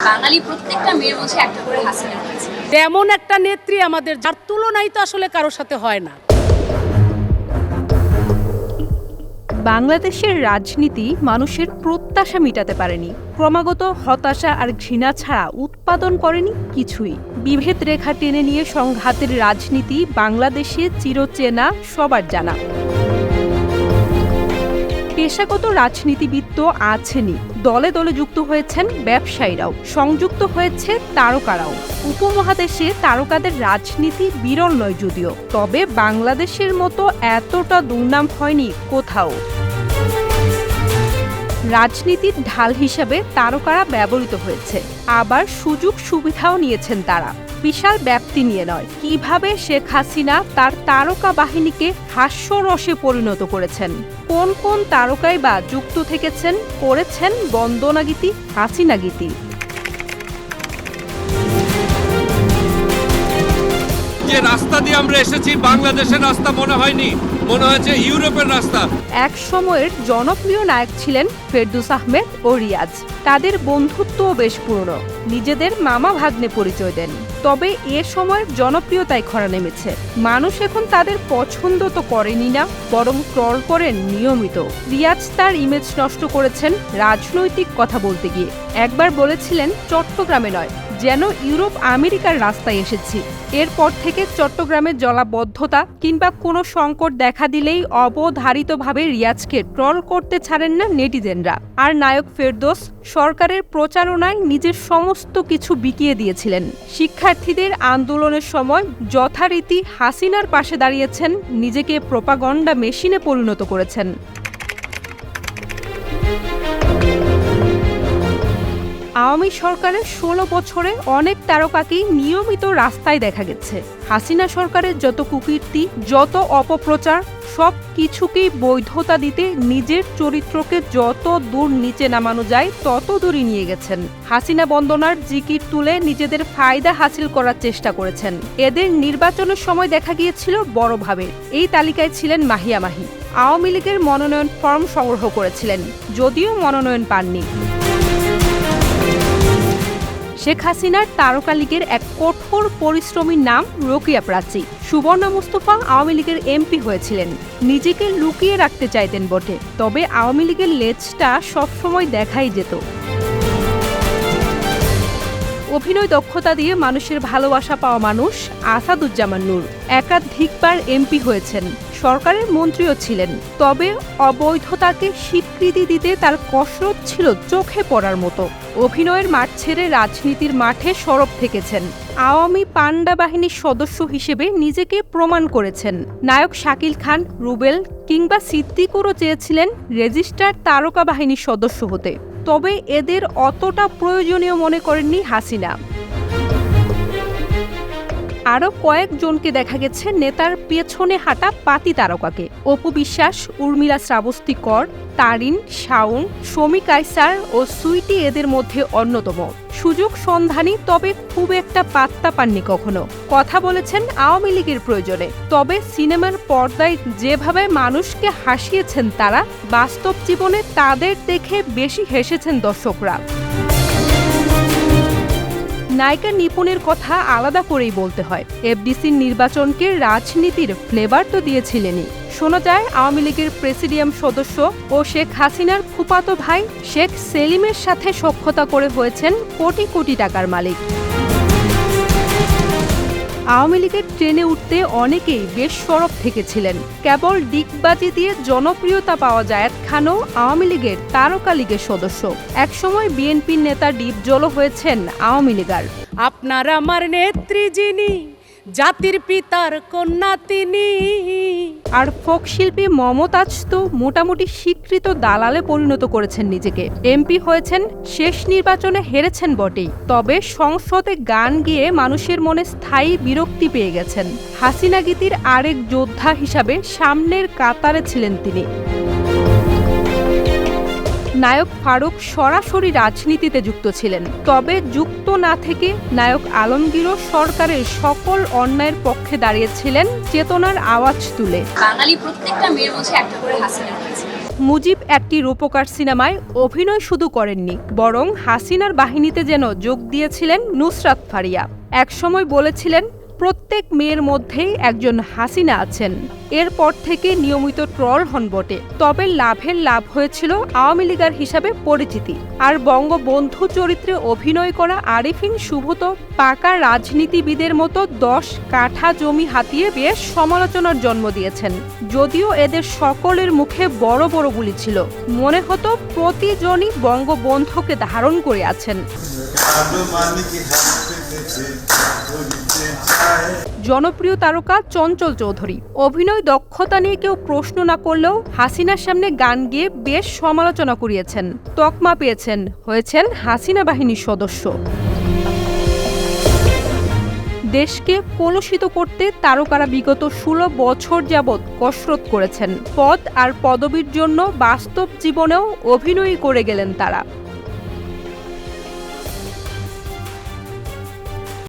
বাঙালি প্রত্যেকটা মেয়ের মধ্যে একটা করে হাসিনা রয়েছে। তেমন একটা নেত্রী আমাদের যার তুলনাই তো আসলে কারোর সাথে হয় না। বাংলাদেশের রাজনীতি মানুষের প্রত্যাশা মেটাতে পারেনি। ক্রমাগত হতাশা আর ঘৃণা ছাড়া উৎপাদন করেনি কিছুই। বিভেদ রেখা টেনে নিয়ে সংঘাতের রাজনীতি বাংলাদেশে চিরচেনা সবার জানা। পেশাগত রাজনীতিবিদ তো আছেনই। দলে দলে যুক্ত হয়েছেন ব্যবসায়ীরাও। সংযুক্ত হয়েছে তারকারাও। উপমহাদেশে তারকাদের রাজনীতি বিরল নয় যদিও, তবে বাংলাদেশের মতো এতটা দুর্নাম হয়নি কোথাও। রাজনীতির ঢাল হিসাবে তারকারা ব্যবহৃত হয়েছে। আবার সুযোগ সুবিধাও নিয়েছেন তারা। বিশাল ব্যাপ্তি নিয়ে নয়। কীভাবে শেখ হাসিনা তার তারকা বাহিনীকে হাস্যরসে পরিণত করেছেন? কোন কোন তারকায় বা যুক্ত থেকেছেন করেছেন বন্দনাগীতি হাসিনা গীতি? যে রাস্তা দিয়ে আমরা এসেছি বাংলাদেশের রাস্তা মনে হয়নি। মনে হয়েছে ইউরোপের রাস্তা। এক সময়ের জনপ্রিয় নায়ক ছিলেন ফেরদুস আহমেদ ও রিয়াজ। তাদের বন্ধুত্বও বেশ পুরনো। নিজেদের মামা ভাগ্নে পরিচয় দেন। তবে এ সময়ের জনপ্রিয়তায় খরা নেমেছে। মানুষ এখন তাদের পছন্দ তো করেনি না, বরং ট্রল করেন নিয়মিত। রিয়াজ তার ইমেজ নষ্ট করেছেন রাজনৈতিক কথা বলতে গিয়ে। একবার বলেছিলেন, চট্টগ্রামে নয়, যেন ইউরোপ আমেরিকার রাস্তায় এসেছি। এরপর থেকে চট্টগ্রামের জলাবদ্ধতা কিংবা কোনো সংকট দেখা দিলেই অবধারিতভাবে রিয়াজকে ট্রল করতে ছাড়েন না নেটিজেনরা। আর নায়ক ফেরদোস সরকারের প্রচারণায় নিজের সমস্ত কিছু বিকিয়ে দিয়েছিলেন। শিক্ষার্থীদের আন্দোলনের সময় যথারীতি হাসিনার পাশে দাঁড়িয়েছেন, নিজেকে প্রোপাগন্ডা মেশিনে পরিণত করেছেন। আওয়ামী সরকারের ষোলো বছরে অনেক তারকাকেই নিয়মিত রাস্তায় দেখা গেছে। হাসিনা সরকারের যত কুকীর্তি, যত অপপ্রচার সব কিছুকেই বৈধতা দিতে নিজের চরিত্রকে যত দূর নিচে নামানো যায়, তত দূরই নিয়ে গেছেন। হাসিনা বন্দনার জিকির তুলে নিজেদের ফায়দা হাসিল করার চেষ্টা করেছেন। এদের নির্বাচনের সময় দেখা গিয়েছিল বড়ভাবে এই তালিকায় ছিলেন মাহিয়া মাহি। আওয়ামী লীগের মনোনয়ন ফর্ম সংগ্রহ করেছিলেন, যদিও মনোনয়ন পাননি। শেখ হাসিনার তারকা লীগের এক কঠোর পরিশ্রমীর নাম রোকিয়া প্রাচী। সুবর্ণা মুস্তফা আওয়ামী লীগের এমপি হয়েছিলেন। নিজেকে লুকিয়ে রাখতে চাইতেন বটে, তবে আওয়ামী লীগের লেজটা সবসময় দেখাই যেত। অভিনয় দক্ষতা দিয়ে মানুষের ভালোবাসা পাওয়া মানুষ আসাদুজ্জামান নূর। একাধিকবার এমপি হয়েছেন। সরকারের মন্ত্রীও ছিলেন। তবে অবৈধতাকে স্বীকৃতি দিতে তার কসরত ছিল চোখে পড়ার মতো। অভিনয়ের মাঠ ছেড়ে রাজনীতির মাঠে সরব থেকেছেন। আওয়ামী পান্ডা বাহিনীর সদস্য হিসেবে নিজেকে প্রমাণ করেছেন। নায়ক শাকিল খান, রুবেল কিংবা সিদ্দিকুরও চেয়েছিলেন রেজিস্টার তারকা বাহিনীর সদস্য হতে। তবে এদের অতটা প্রয়োজনীয় মনে করেননি হাসিনা। আরও কয়েকজনকে দেখা গেছে নেতার পেছনে হাঁটা পাতি তারকাকে। অপু বিশ্বাস, উর্মিলা শ্রাবস্তি কর তারিন, শাওন, শমী কাইসার ও সুইটি এদের মধ্যে অন্যতম। সুযোগ সন্ধানী, তবে খুব একটা পাত্তা পাননি কখনো। কথা বলেছেন আওয়ামী লীগের প্রয়োজনে। তবে সিনেমার পর্দায় যেভাবে মানুষকে হাসিয়েছেন তারা, বাস্তব জীবনে তাদের দেখে বেশি হেসেছেন দর্শকরা। নায়িকা নিপুণের কথা আলাদা করেই বলতে হয়। এফডিসির নির্বাচনকে রাজনীতির ফ্লেভার তো দিয়েছিলেনই। শোনা যায়, আওয়ামী লীগের প্রেসিডিয়াম সদস্য ও শেখ হাসিনার ফুপাতো ভাই শেখ সেলিমের সাথে সক্ষতা করে হয়েছেন কোটি কোটি টাকার মালিক। আওয়ামী লীগের ট্রেনে উঠতে অনেকেই বেশ সরব থেকেছিলেন। কেবল ডিগবাজি দিয়ে জনপ্রিয়তা পাওয়া জায়েদ খানও আওয়ামী লীগের তারকা লীগের সদস্য। একসময় বিএনপির নেতা ডিপজল হয়েছেন আওয়ামী লীগার। আপনার আমার নেত্রী যিনি জাতির পিতার কন্যা তিনি। আর ফোক শিল্পী মমতাজ তো মোটামুটি স্বীকৃত দালালে পরিণত করেছেন নিজেকে। এমপি হয়েছেন, শেষ নির্বাচনে হেরেছেন বটেই। তবে সংসদে গান গিয়ে মানুষের মনে স্থায়ী বিরক্তি পেয়ে গেছেন। হাসিনা গীতির আরেক যোদ্ধা হিসাবে সামনের কাতারে ছিলেন তিনি। নায়ক ফারুক সরাসরি রাজনীতিতে যুক্ত ছিলেন। তবে যুক্ত না থেকে নায়ক আলমগীরও সরকারের সকল অন্যায়ের পক্ষে দাঁড়িয়েছিলেন চেতনার আওয়াজ তুলে। বাঙালি প্রত্যেকটা মেয়ের মধ্যে একটা করে হাসিনা মুজিব একটি রূপকার সিনেমায় অভিনয় শুধু করেননি বরং হাসিনার বাহিনীতে যেন যোগ দিয়েছিলেন নুসরাত ফারিয়া। একসময় বলেছিলেন প্রত্যেক মেয়ের মধ্যেই একজন হাসিনা আছেন। এরপর থেকে নিয়মিত ট্রল হন বটে। তবে লাভের লাভ হয়েছিল আওয়ামী লীগার হিসাবে পরিচিতি। আর বঙ্গবন্ধু চরিত্রে অভিনয় করা আরিফিন শুভত পাকা রাজনীতিবিদের মতো দশ কাঠা জমি হাতিয়ে বেশ সমালোচনার জন্ম দিয়েছেন। যদিও এদের সকলের মুখে বড় বড় গুলি ছিল। মনে হতো প্রতিজনই বঙ্গবন্ধুকে ধারণ করে আছেন। জনপ্রিয় তারকা চঞ্চল চৌধুরী। অভিনয় দক্ষতা নিয়ে কেউ প্রশ্ন না করলেও হাসিনার সামনে গান গেয়ে বেশ সমালোচনা করিয়েছেন তকমা পেয়েছেন, হয়েছেন হাসিনা বাহিনীর সদস্য। দেশকে কলুষিত করতে তারকারা বিগত ষোলো বছর যাবৎ কসরত করেছেন। পদ আর পদবীর জন্য বাস্তব জীবনেও অভিনয় করে গেলেন তারা।